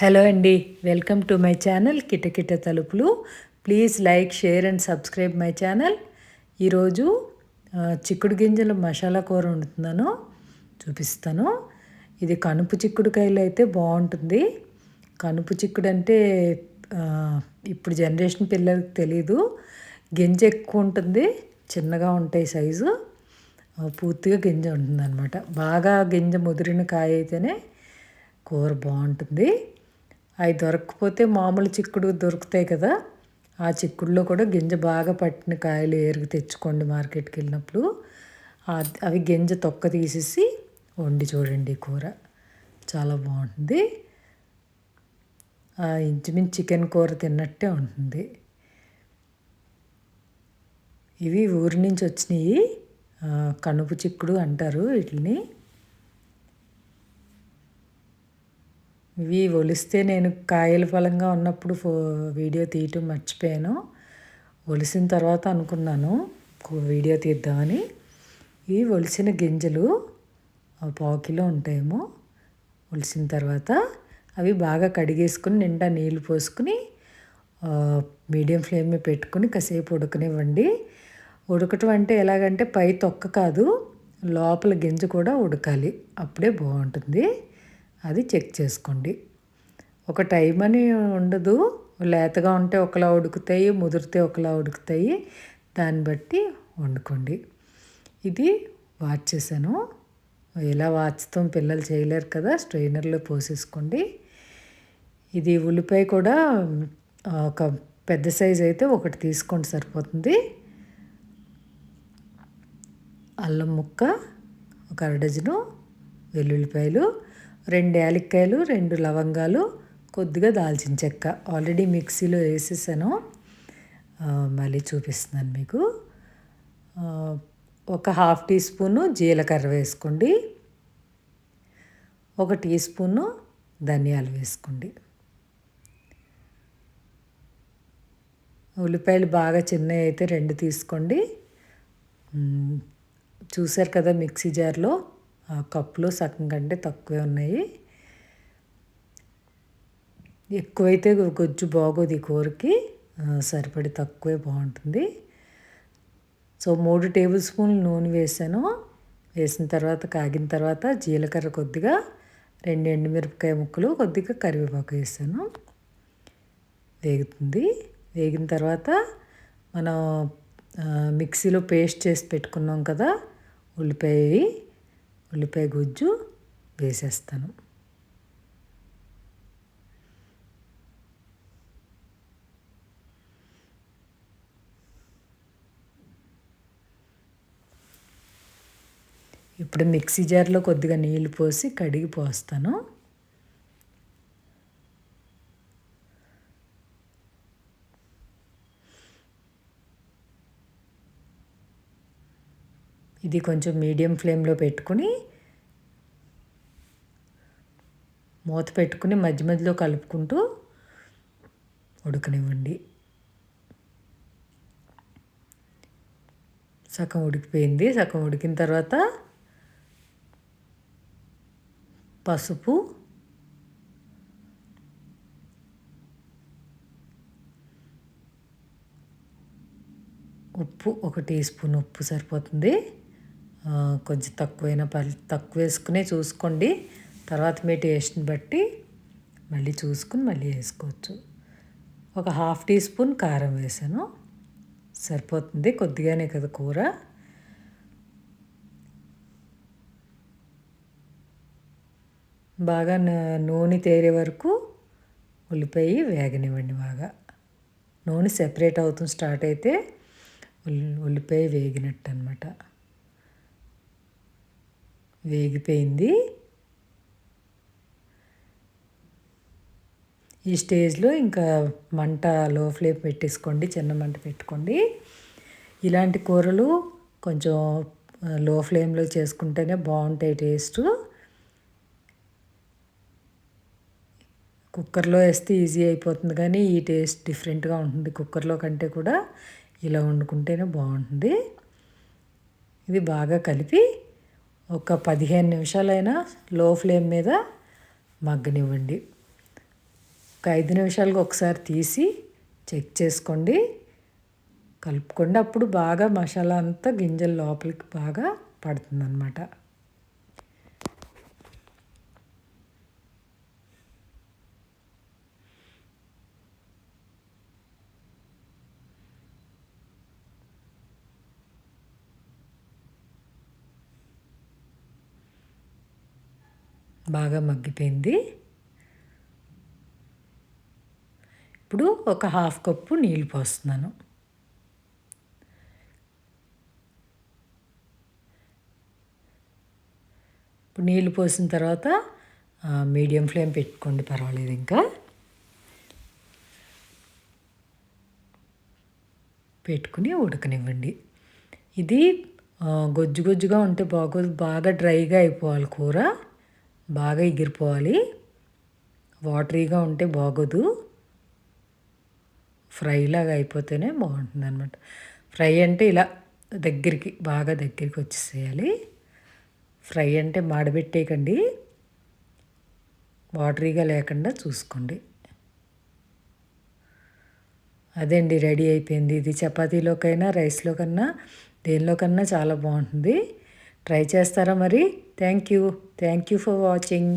Hello అండి welcome to my channel కిటకిట తలుపులు. Please like share and subscribe my channel. ఈరోజు చిక్కుడు గింజల మసాలా కూర వండుతున్నాను. చూపిస్తాను. ఇది కనుపు చిక్కుడుకాయలు అయితే బాగుంటుంది. కనుపు చిక్కుడు అంటే ఇప్పుడు జనరేషన్ పిల్లలకి తెలీదు. గింజ ఎక్కువ ఉంటుంది చిన్నగా ఉంటాయి సైజు. పూర్తిగా గింజ ఉంటుంది అనమాట బాగా గింజ ముదిరిన కాయ అయితేనే కూర బాగుంటుంది. అవి దొరకకపోతే మామూలు చిక్కుడు దొరుకుతాయి కదా. ఆ చిక్కుడులో కూడా గింజ బాగా పట్టిన కాయలు ఏరుగు తెచ్చుకోండి మార్కెట్కి వెళ్ళినప్పుడు. అవి గింజ తొక్క తీసేసి వండి చూడండి కూర. చాలా బాగుంటుంది. ఇంచుమించు చికెన్ కూర తిన్నట్టే ఉంటుంది. ఇవి ఊరి నుంచి వచ్చినాయి కనుపు చిక్కుడు అంటారు వీటిని. ఇవి ఒలిస్తే నేను కాయల ఫలంగా ఉన్నప్పుడు ఫో వీడియో తీయటం మర్చిపోయాను. ఒలిసిన తర్వాత అనుకున్నాను వీడియో తీద్దామని ఇవి ఒలిసిన గింజలు పావు కిలో ఉంటాయేమో. ఒలిసిన తర్వాత అవి బాగా కడిగేసుకుని నిండా నీళ్ళు పోసుకుని మీడియం ఫ్లేమ్ మీద పెట్టుకుని కాసేపు ఉడకనివ్వండి. ఉడకటం అంటే ఎలాగంటే పై తొక్క కాదు లోపల గింజ కూడా ఉడకాలి. అప్పుడే బాగుంటుంది. అది చెక్ చేసుకోండి. ఒక టైం అని ఉండదు. లేతగా ఉంటే ఒకలా ఉడుకుతాయి ముదిరితే ఒకలా ఉడుకుతాయి. దాన్ని బట్టి వండుకోండి. ఇది వాచ్ చేశాను. ఎలా వాచ్తాం పిల్లలు చేయలేరు కదా స్ట్రైనర్లో పోసేసుకోండి. ఇది ఉల్లిపాయ కూడా ఒక పెద్ద సైజు అయితే ఒకటి తీసుకోండి సరిపోతుంది. అల్లం ముక్క ఒక అర డజను వెల్లుల్లిపాయలు రెండు యాలక్కాయలు రెండు లవంగాలు కొద్దిగా దాల్చిన చెక్క. ఆల్రెడీ మిక్సీలో వేసేసాను. మళ్ళీ చూపిస్తున్నాను మీకు. ఒక హాఫ్ టీ స్పూను జీలకర్ర వేసుకోండి. ఒక టీ స్పూను ధనియాలు వేసుకోండి. ఉల్లిపాయలు బాగా చిన్నవి అయితే రెండు తీసుకోండి. చూసారు కదా మిక్సీ జార్లో? కప్పులో సగం కంటే తక్కువే ఉన్నాయి. ఎక్కువైతే గొజ్జు బాగోదు ఈ కూరకి. సరిపడి తక్కువే బాగుంటుంది. సో మూడు టేబుల్ స్పూన్లు నూనె వేసాను. వేసిన తర్వాత కాగిన తర్వాత జీలకర్ర కొద్దిగా రెండు ఎండుమిరపకాయ ముక్కలు కొద్దిగా కరివేపాకు వేసాను. వేగుతుంది. వేగిన తర్వాత మనం మిక్సీలో పేస్ట్ చేసి పెట్టుకున్నాం కదా ఉల్లిపాయ ఉల్లిపాయ గుజ్జు వేసేస్తాను. ఇప్పుడు మిక్సీ జార్లో కొద్దిగా నీళ్ళు పోసి కడిగి పోస్తాను. ఇది కొంచెం మీడియం ఫ్లేమ్లో పెట్టుకుని మూత పెట్టుకుని మధ్య మధ్యలో కలుపుకుంటూ ఉడకనివ్వండి. సగం ఉడికిపోయింది. సగం ఉడికిన తర్వాత పసుపు ఉప్పు ఒక టీ స్పూన్ ఉప్పు సరిపోతుంది. కొంచెం తక్కువైనా పర్లేదు తక్కువ వేసుకునే చూసుకోండి. తర్వాత మీ టేస్ట్ని బట్టి మళ్ళీ చూసుకుని మళ్ళీ వేసుకోవచ్చు. ఒక హాఫ్ టీ స్పూన్ కారం వేసాను. సరిపోతుంది కొద్దిగానే కదా కూర. బాగా నూనె తేరే వరకు ఉల్లిపాయ వేగనివ్వండి బాగా. నూనె సెపరేట్ అవుతుంది స్టార్ట్ అయితే ఉల్లిపాయ వేగినట్టు అనమాట వేగిపోయింది. ఈ స్టేజ్లో ఇంకా మంట లో ఫ్లేమ్ పెట్టేసుకోండి చిన్న మంట పెట్టుకోండి. ఇలాంటి కూరలు కొంచెం లో ఫ్లేమ్లో చేసుకుంటేనే బాగుంటాయి టేస్ట్. కుక్కర్లో వేస్తే ఈజీ అయిపోతుంది కానీ ఈ టేస్ట్ డిఫరెంట్గా ఉంటుంది కుక్కర్లో కంటే కూడా. ఇలా వండుకుంటేనే బాగుంటుంది. ఇది బాగా కలిపి ఒక పదిహేను నిమిషాలైనా లో ఫ్లేమ్ మీద మగ్గనివ్వండి. ఒక ఐదు నిమిషాలకు ఒకసారి తీసి చెక్ చేసుకోండి. కలుపుకోండి. అప్పుడు బాగా మసాలా అంతా గింజల లోపలికి బాగా పడుతుందన్నమాట. బాగా మగ్గిపోయింది. ఇప్పుడు ఒక హాఫ్ కప్పు నీళ్ళు పోస్తున్నాను. ఇప్పుడు నీళ్ళు పోసిన తర్వాత మీడియం ఫ్లేమ్ పెట్టుకోండి పర్వాలేదు ఇంకా. పెట్టుకుని ఉడకనివ్వండి. ఇది గొజ్జు గొజ్జుగా ఉంటే బాగోదు బాగా డ్రైగా అయిపోవాలి కూర. బాగా ఎగిరిపోవాలి. వాటరీగా ఉంటే బాగోదు. ఫ్రైలాగా అయిపోతేనే బాగుంటుంది అనమాట ఫ్రై అంటే ఇలా దగ్గరికి బాగా దగ్గరికి వచ్చేసేయాలి. ఫ్రై అంటే మాడబెట్టేయకండి. వాటరీగా లేకుండా చూసుకోండి. అదే అండి రెడీ అయిపోయింది. ఇది చపాతీలోకైనా రైస్లో కన్నా దేనిలోకన్నా చాలా బాగుంటుంది. ట్రై చేస్తారా మరి? Thank you thank you for watching